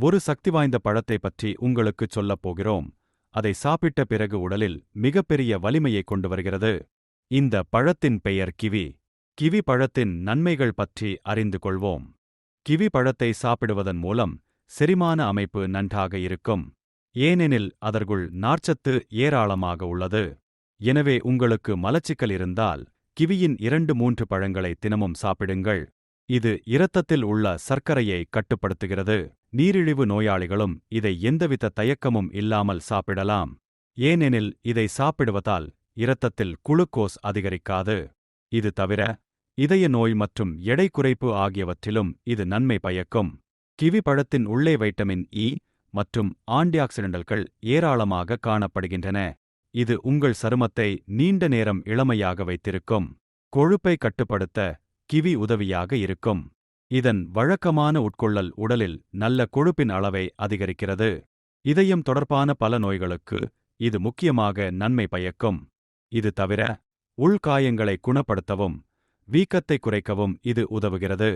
ஒரு சக்தி வாய்ந்த பழத்தை பற்றி உங்களுக்குச் சொல்லப் போகிறோம். அதை சாப்பிட்ட பிறகு உடலில் மிகப்பெரிய வலிமையை கொண்டு வருகிறது. இந்த பழத்தின் பெயர் கிவி. கிவி பழத்தின் நன்மைகள் பற்றி அறிந்து கொள்வோம். கிவி பழத்தை சாப்பிடுவதன் மூலம் செரிமான அமைப்பு நன்றாக இருக்கும். ஏனெனில் அதற்குள் நார்ச்சத்து ஏராளமாக உள்ளது. எனவே உங்களுக்கு மலச்சிக்கல் இருந்தால் கிவியின் இரண்டு மூன்று பழங்களை தினமும் சாப்பிடுங்கள். இது இரத்தத்தில் உள்ள சர்க்கரையை கட்டுப்படுத்துகிறது. நீரிழிவு நோயாளிகளும் இதை எந்தவித தயக்கமும் இல்லாமல் சாப்பிடலாம். ஏனெனில் இதை சாப்பிடுவதால் இரத்தத்தில் குளுக்கோஸ் அதிகரிக்காது. இது தவிர இதய நோய் மற்றும் எடை குறைப்பு ஆகியவற்றிலும் இது நன்மை பயக்கும். கிவி பழத்தின் உள்ளே வைட்டமின் இ மற்றும் ஆன்டிஆக்சிடென்டல்கள் ஏராளமாக காணப்படுகின்றன. இது உங்கள் சருமத்தை நீண்ட நேரம் இளமையாக வைத்திருக்கும். கொழுப்பை கட்டுப்படுத்த கிவி உதவியாக இருக்கும். இதன் வழக்கமான உட்கொள்ளல் உடலில் நல்ல கொழுப்பின் அளவை அதிகரிக்கிறது. இதயம் தொடர்பான பல நோய்களுக்கு இது முக்கியமாக நன்மை பயக்கும். இது தவிர உள்காயங்களை குணப்படுத்தவும் வீக்கத்தை குறைக்கவும் இது உதவுகிறது.